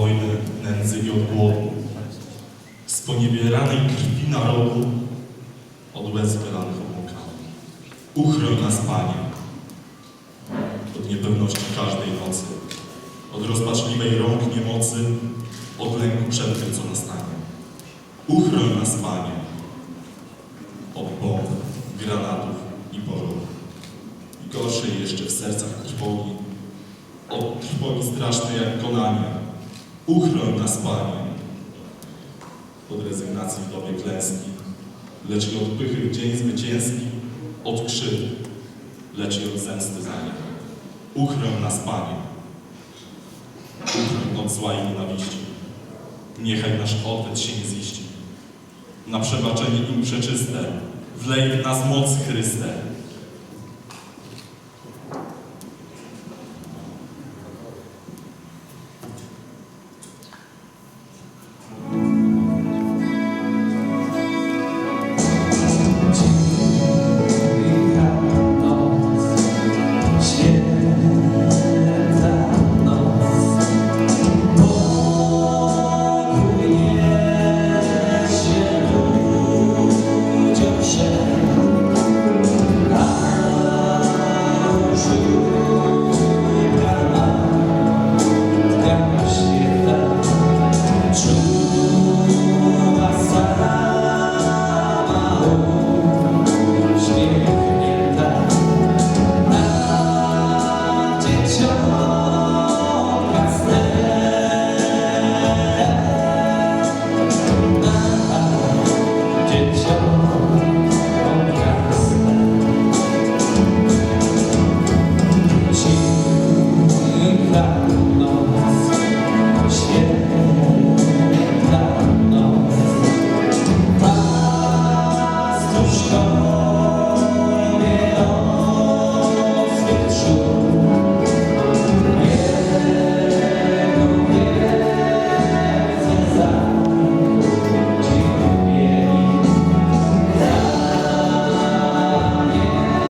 wojny, nędzy i od głodu, z poniebieranej krwi narodu, od łez wylanych obłokami. Uchroń nas, Panie, od niepewności każdej nocy, od rozpaczliwej rąk niemocy, od lęku przed tym, co nastanie. Uchroń nas, Panie, od bomb, granatów i pożarów. I gorszej jeszcze w sercach trwogi, od trwogi strasznej jak konania. Uchroń nas, Panie, od rezygnacji w dobie klęski, lecz i od pychy w dzień zwycięski, od krzywd, lecz i od zemsty za nie. Uchroń nas, Panie, uchroń od zła i nienawiści. Niechaj nasz odwet się nie ziści. Na przebaczenie im przeczyste, wlej w nas moc Chryste.